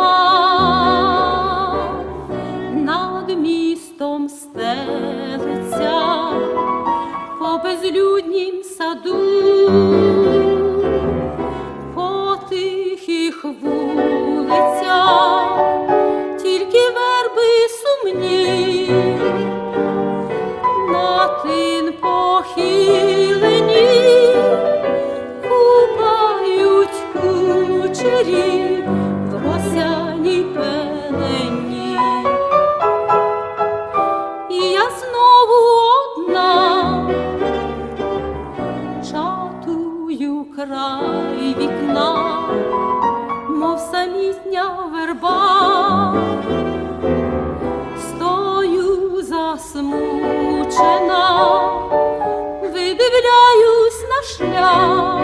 зима над містом стелиться по безлюднім саду, по тихих вулицях, тільки верби сумні, на похилені купають кучері весняній пелені, і я знову одна чатую край вікна, мов самітня верба, стою засмучена, видивляюсь на шлях.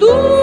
do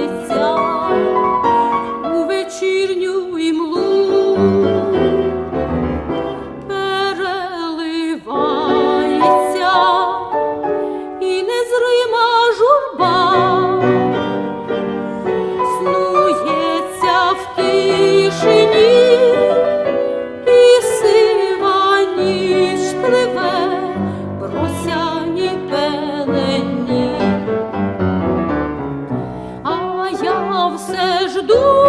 місяця у вечірню. do